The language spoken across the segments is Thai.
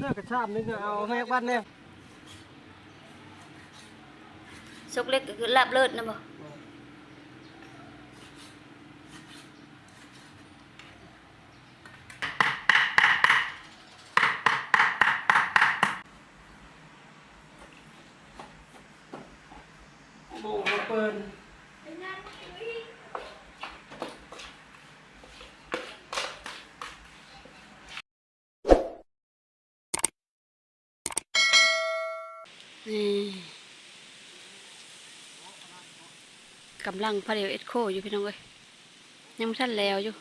เสื้อกระชามนึงอะเอาแม่บ้านเนี่ยซกเล็กก็คือลาบเลิศนะบ่ โบ่มาเปิด นี่ กำลังพาเดียวเอ็ดโคอยู่พี่น้องเอ้ยยังไม่ทันแล้วอยู่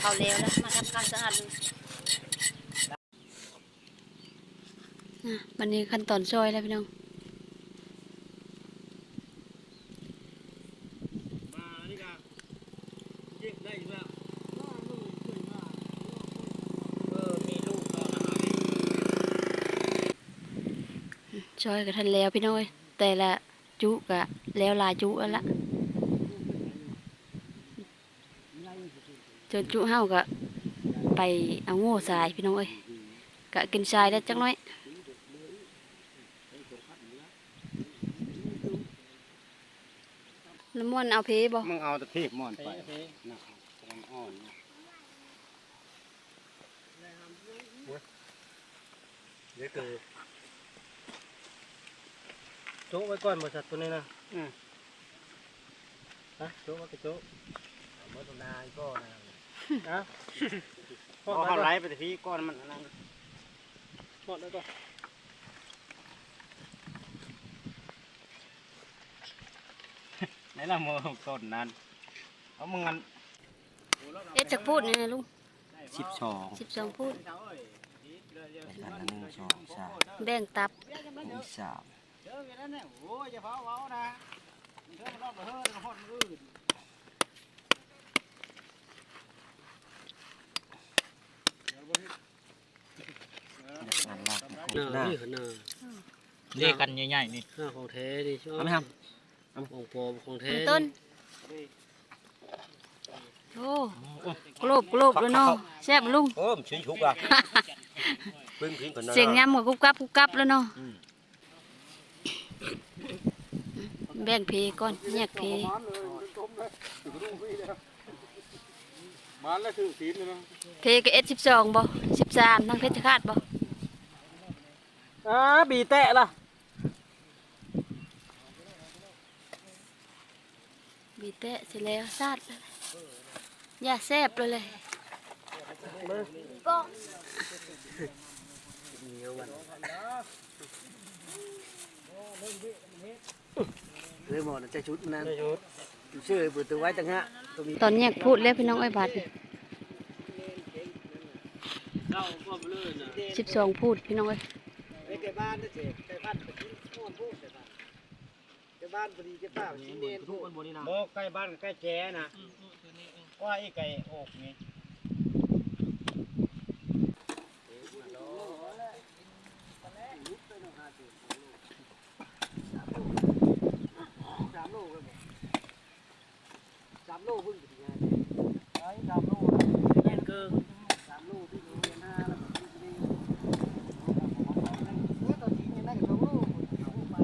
เอาแล้วแล้วมาทำความสะอาดเลยนะวันนี้ขั้นตอนซอยแล้วพี่น้อง มานี่กันเย็กได้อยู่แล้วเออมีลูกตอนอาหาร ซ อยก็ทันแล้วพี่น้องเอ้ยแต่ละจุกะแล้วลาจุอันละจนจุเฮาก็ไปเอาโง่ทรายพี่น้องเอ้ยกะกินทรายได้จักน้อยน้ำมันเอาเพบ่มึงเอาตะเพมอนไปไปไปนะกำลังอ่อนนะเดี๋ยวคือ โจ๊กไว้ก่อนบริษัทตัวนี้นะอืมฮะโจ๊กไว้กับโจ๊กเมื่อตุนายก็นะนะพอเขาไล่ไปแต่พี่ก้อนมันอันนั้นหมดแล้วก็ไหนละมือต้นนั้นเอามึงอันเอ๊ะจักพูดนี่นะลุงสิบสองสิบสองพูดเป็นอันหนึ่งสองสาม แบ่งตับนี่สามเจอกันนั่นเนี่ยโอ้ยจะเผาเผานะเจอมันรอบมาเฮ้ยมาหอดมืออื่นอันละหน้านี่ขนาดเลขกันใหญ่ๆนี่หน้าของแท้ดิชอบเอาไหมครับของปลอมของแท้อันต้นโอ้กลบกลบแล้วเนาะแซ่บลุงโอ้มชิ้นชุกอะเพิ่งพิงก่อนนะเสียงยำกับกุบกับกุบกับแล้วเนาะ แบ่งเพก่อนแยกเพมันแล้วถือศีลเลยนะเพก็เอสสิบสองบ่สิบสามทั้งเพชรคาดบ่อ่าบีแตะล่ะบีเตะเสร็จแล้วซาดเลยอย่าแซ่บเลยเลย เลยหมดใจชุดนั้นชื่อเปิดตัวไว้ตั้งฮะตัวมีตอนแยกพูดแล้วพี่น้องไอ้บาทเจ้าก็เลื่อนนะสิบสองพูดพี่น้องเอ้ยไอ้แกบ้านนะเจ๊แกบ้านไปกินข้าวพูดแต่บ้านแกบ้านพอดีแกป้าไปกินเด่นทุกคนบนนี้นะโอ้ใกล้บ้านใกล้แจ้นะว่าไอ้ไก่อกนี่ สามโลเลยสามโลเพิ่งถึงงานไอ้สามโลเล่นเกินสามโลที่โรงเรียนห้าแล้วที่นี่เมื่อตอนนี้ยังได้กับสองโลเอาไป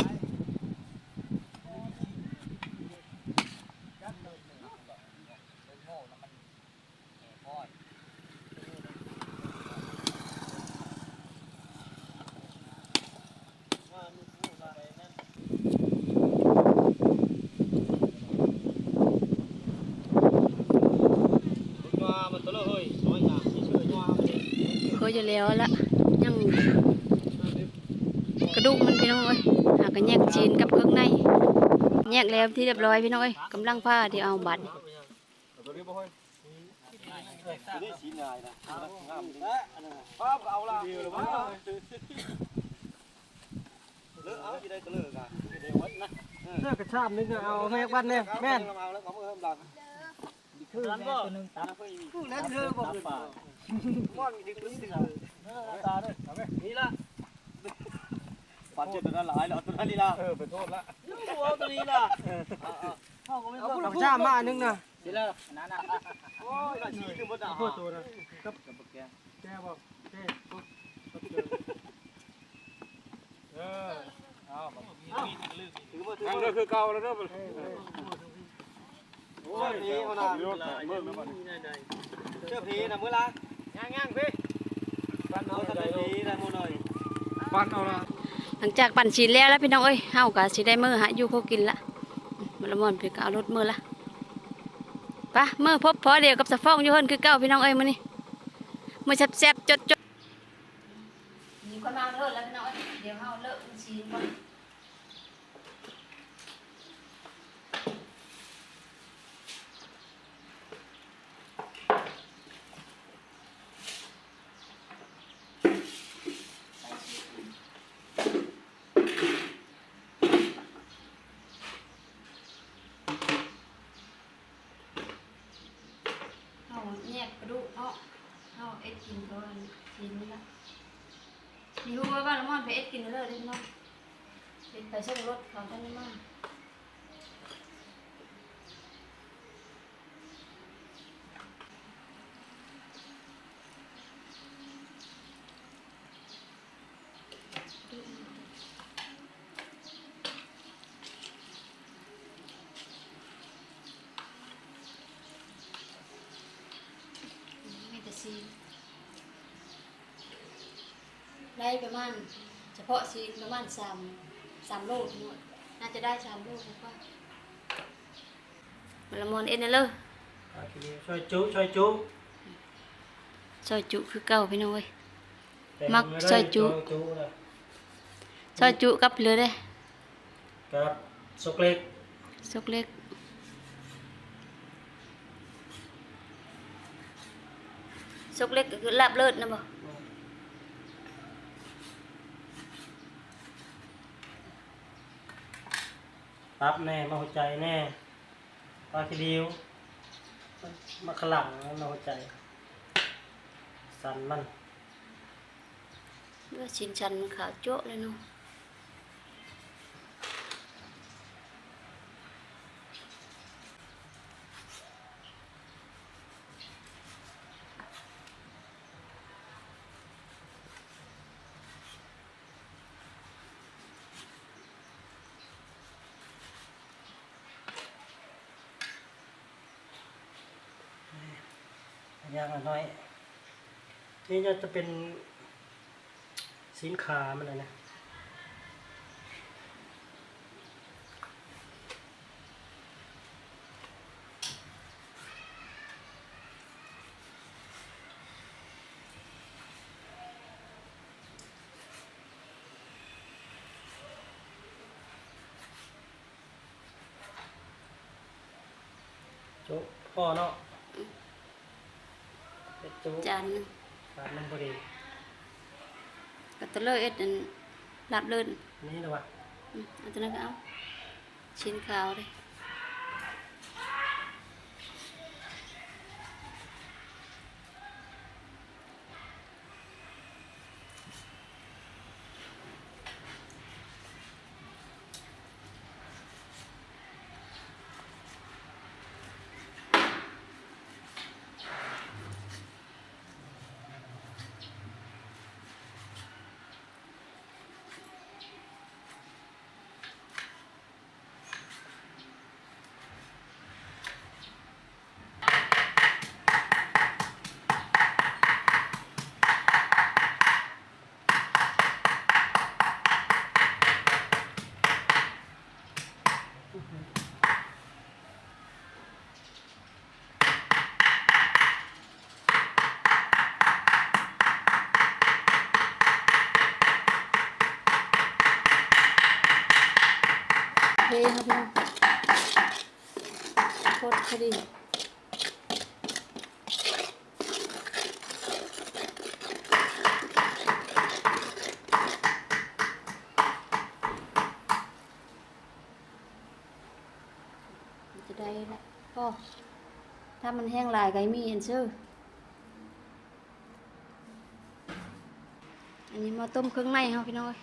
ตัวมันตัวเลยเฮ้ยน้อยนะนี่ชื่อตัวมัน เคยจะแล้วละยังกระดูกมันพี่น้องเอ้ยหากันแยกจีนกับเครื่องในแยกแล้วที่เรียบร้อยพี่น้องเอ้ยกำลังผ้าที่เอาบัตรตัวนี้บ่เฮ้ยตัวนี้สีนายนะงามดีป้าเอาละเดียวเลยว่าเลิกเอาที่ได้ก็เลิกอะเดี๋ยววัดนะเสื้อกระชามนึงอะเอาแม่บ้านเนี่ยแม่นเอาแล้วเขาเพิ่มหลังคือนั้นก็แล้วเธอบอก ป่าม่อนมีดึงนี้ดึงตาด้วยนี่ละปันเจ็ดตัวนั้นหลายแล้วตัวนั้นนี่ละเออไปโทษละเอาตัวนี้ละเอากระชามมาอันนึงนะสิล้วนั่นน่ะโอ้ยละชีคือบ่ด่าพูดตัวนะกับกับแกแกบอกแกเอออเอาแบบมีมีดลึกถือบ่ถือทางบ่เดินคือเก่าแล้วเด้อเอ้ยเอ้ยโอ้ยนี่เอาน่ะเดี๋ยวเบิ่งแล้วบัดนี้เชื่อผีน่ะมื้อละ ย่างย่างพี่บ้านเอาแต่ผีน่ะมื้อหน่อยปั้นเอาละหลังจากปั่นชีนแล้วแล้วพี่น้องเอ้ยเฮาก็สิได้มื้อหาอยู่เขากินละมันละม่อนพี่ก็เอารถมื้อละไปะมื้อพบพอเดียวกับสะฟ้องอยู่เฮินคือเก่าพี่น้องเอ้ยมื้อนี้มื้อแซ่บๆจดๆมีคนมาเลิกแล้วพี่น้องเอ้ยเดี๋ยวเฮาเลิกชีนก่อน เอาแยกกระดูเพราะเอาเอ็ดกินก่อนกินนี่ละมีรู้ว่าบ้านละม่อนไปเอ็ดกินเลยได้ไหมเอ็ดไปส่งรถของท่านนี่มากมีแต่ซีน ได้ประมาณ เฉพาะซีนประมาณสามสามโลทั้งหมดน่าจะได้สามโลกว่ามันละมอนเอ็ดนะเลยอะทีนี้ช่วยจุช่วยจุซอยจุคือเก่าพี่น้องเว้ยแต่มักไได้ช่วยจุจุนะซอยจุกับเลยเด้ครับสุกเล็กซกเล็กซกเล็กก็คือลาบเลิศนะบ่ ตับแน่มาหัวใจแน่ปลาคีดิวมาขลังมาหัวใจ สันมันเมื่อชินชันมันขาวโจ๊ะเลยเนาะ ย่างน้อย นี่จะจะเป็นสินค้ามันเลยนะจุพ่อเนาะ จุจานหนึงสามมันพอดีก็ตะเลิศเอ็ดอันลาบเลิศนี่นะวะอืมเอาตัวนั้นก็เอาชิ้นขาวเลย โอ้ถ้ามันแห้งลายก็มีเอ็นซื้ออันนี้มาต้มเครื่องในเขาพี่น้อย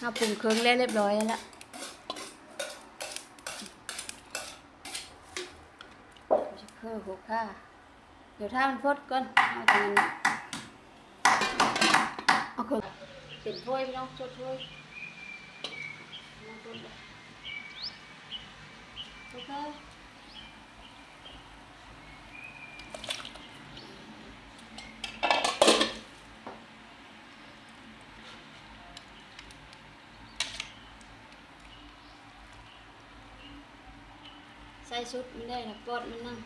เราปรุงเครื่องเรียบร้อยแล้ว อหัวข้าเดี๋ยวถ้ามันพดก่อนเอาตรงนั้เอาคือเป็นถ้วยไม่ต้องชดถ้วยโอเคใส่ชุดไม่ได้นะปอดมันนั่ง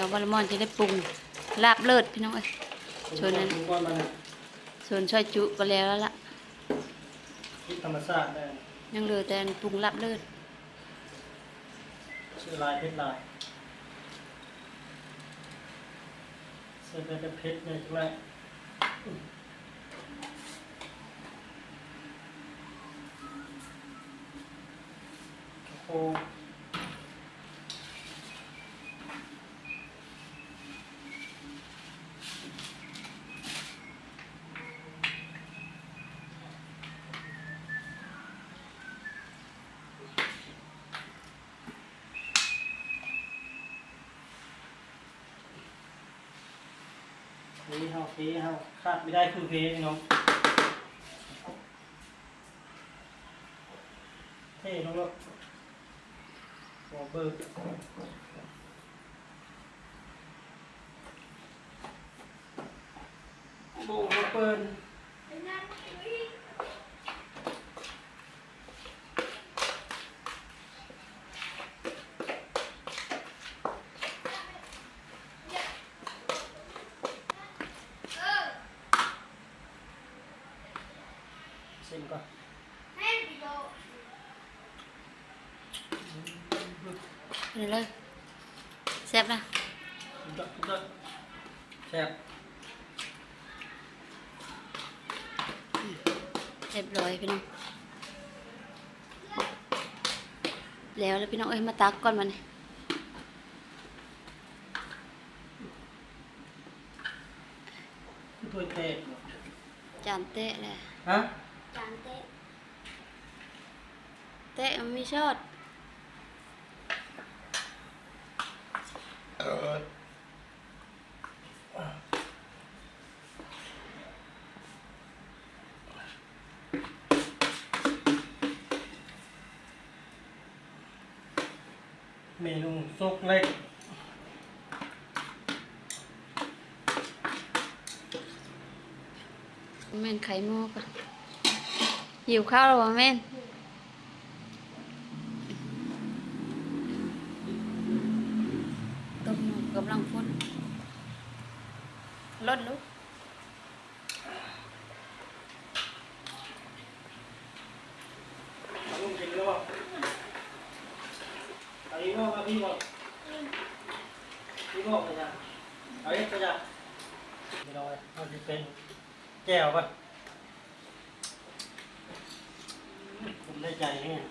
ดี๋ยวบอลมอนจะได้ปรุงลาบเลิศพี่น้องเอ้ยชวนนั้นผมก่อนมาเนี่ยส่วนช่อยจุก็แล้วแล้วล่ะคิดธรรมชาติได้ยังเหลือแต่ปรุงลาบเลิศชื่อลายเพชรลายเสื้อเป็นเพชรเนี่ยใช่ไหมโอ้ นี่เฮาเพเฮาคาดไม่ได้คือเพพี่น้องเท่น้องลูกบอเบอร์โบกมาเปิด นี่เลยแซ่บนะทุกท่านทุกท่านแซ่บเรียบร้อยพี่น้อง แล้วแล้วพี่น้องเอ้ยมาตักก่อนมันถ้วยเตะจานเตะเลยฮะจานเตะเตะมันไม่ชอด เมนูซุกเล็ก แม่นไข่หม้อก่อนหิวข้าวหรอวะแม่นต้มหมูกำลังฟุ้นลดลูก ลุงกินแล้ว อันนี้ก็มาพี่บอกพี่บอกไปจ้ะเอาเอ็กไปจ้ะไม่น้อยเอาที่เป็นแก้วป่ะผมได้ใจเนี่ย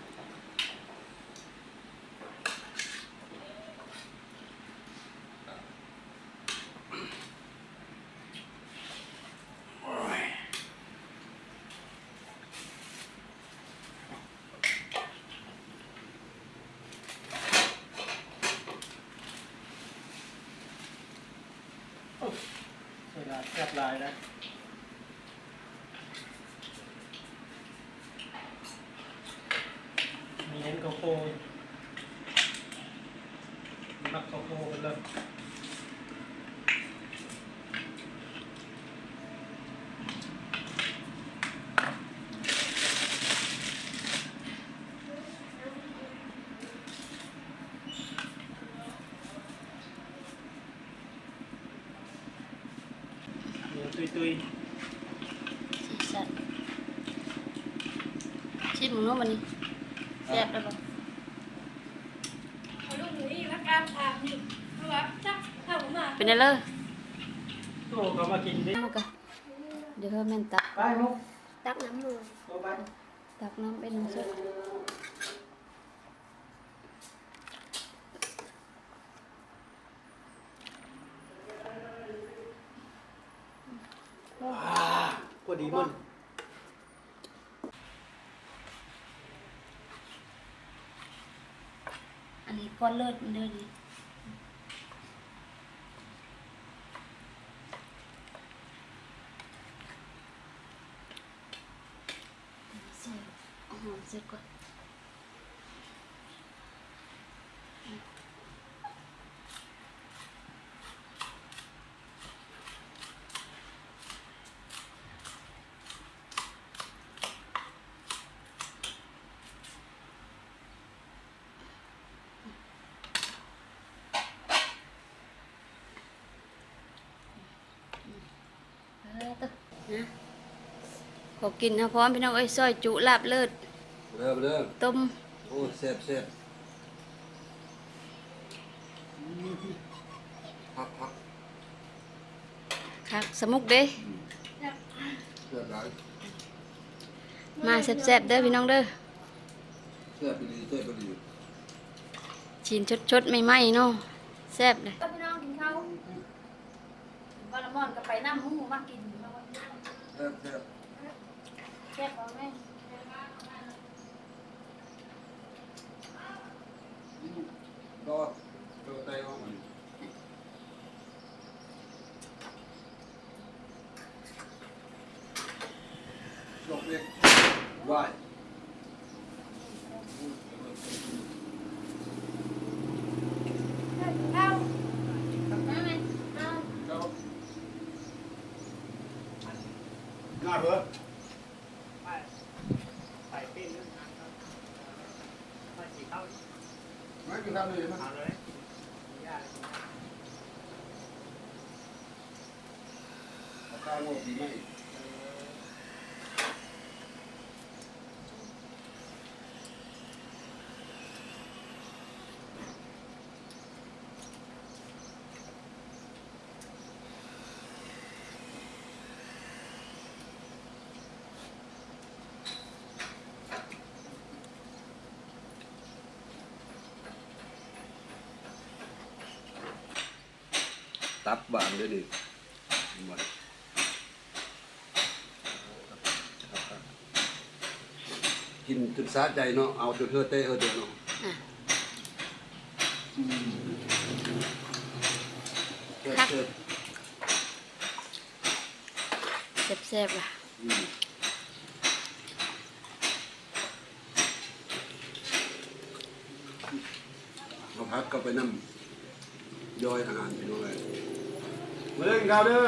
เวลาแคบลายนะมีเน้นโกโก้มักโกโก้กันเลย ตุยตุยสีสันชิมมึงเนู้นวันนี้แซ่บแล้วบ่เอาลูกหนูนี่ละกันอะนี่เพราะว่าถ้าถ้าผมมาเป็นไงเลยโตก็มากินดิเอากันเดี๋ยวเขาแม่นตักไปมุกตักน้ำมือตัวไปตักน้ำเป็นน้ำซุป พอดีมันอันนี้ก้อนเลือดมันเด้อดีใส่เอาหอมเสร็จก่อน เออตึ๊ นะขอกินนะพร้อมพี่น้องเอ้ยซอยจุลาบเลิศเริ่มเริ่มต้มโอ้แซ่บแซ่บพักพักคักสมุกเด้เสื้อหลายมาแซ่บๆเด้อพี่น้องเด้อเสื้อไปดีเสื้อไปดีชินชดๆไม่ไหม้เนาะแซ่บเลย ก็พี่น้องกินข้าวบอลมอนก็ไปน้ำหูมากิน แซ่บแซ่บแซ่บเอาแม่ก็ตัวไตออกมาลกเล็กไหว ข้าว แม่แม่ ข้าว ง่าย เหรอไปไปปิ้งนึงไปสีข้าวไม่กินทำเลยมั้ยเอาเลยย่าเลยข้าวโง่ดีไหม ตับบางเลยดิมันกินจนสะใจเนาะ เอาจนเธอเตะเออเดี๋ยวเนาะอะเชิดเชิดแซ่บๆล่ะอืมเอาพักก็ไปนั่งย่อยอาหารไปด้วยมา เล่นข้าวเด้อ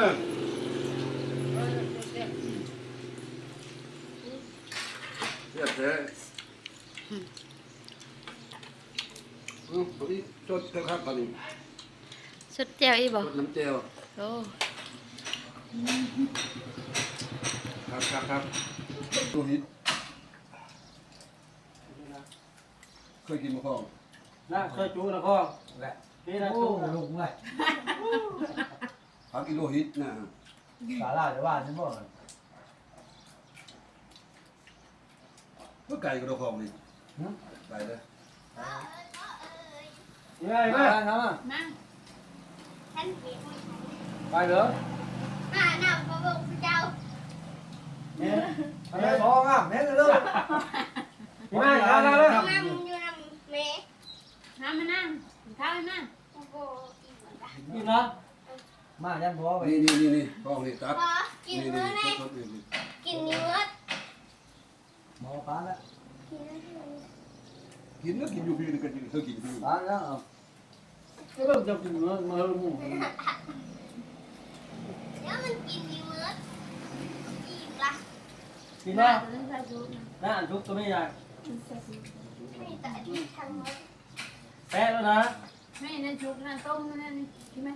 เสียบแท้อืมเอาอีกจดครับครับตอนนี้สุดแจ่วอีบ่จดน้ำเจลโอ้ครับครับครับตัวฮิตเคยกินมะพร้าวนะเคยจูนะพ่อแหละนี่นะจูลุงเลย พักกิโลฮิตนะสาลาจะว่าฉันบอกก็ไก่กระดองนี่ไก่เลยยังไงแม่ครับมาท่านเปียกไปเหรอมาหน้าพระองค์พระเจ้าเนี่ยอะไรพองอะแม่เลยลูกแม่ครับแล้วน้ำมึงอยู่น้ำเมย์น้ำมานั่งข้าวให้ มาโอ้โหอิ่มเหมือนกันกินนะมายันพอไปนี่นี่นี่นี่กล้องนี่ตัดพอกินนี่เนื้นี่อเลยสดๆนี่นี่กินเนื้อหมอป้าแล้วกินเนื้อกินแล้วกินอยู่พี่นี่กันอยู่เธอกินอยู่ป้าแล้วก็เริ่มจะกินเนื้อมาหมูแล้วมันกินเนื้ออิ่มละกินนะน่าทุกตัวไม่ใหญ่ไม่แต่ที่ทำหมดแปะแล้วนะแม่นั่นชุบนั่นต้มนั่นใช่ไหม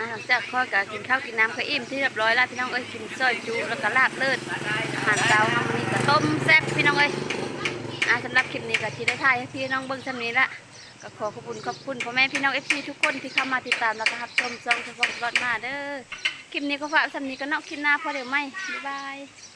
อะหลังจากข้อยก็กินข้าวกินน้ำก็อิ่มที่เรียบร้อยแล้วพี่น้องเอ้ยกินซอยจุแล้วก็ลาบเลือดอาหารเช้าทำนี่ก็ต้มแซ่บพี่น้องเอ้ยอะสำหรับคลิปนี้ก็ที่ได้ถ่ายให้พี่น้องเบิ่งสำนี้ละก็ขอขอบคุณขอบคุณพ่อแม่พี่น้องเอฟซีทุกคนที่เข้ามาติดตามแล้วก็รับชมซองสปองตลอดมาเด้อคลิปนี้ก็ฝากสำนี้ก็นอกคลิปหน้าพอเดี๋ยวไม่บ๊ายบาย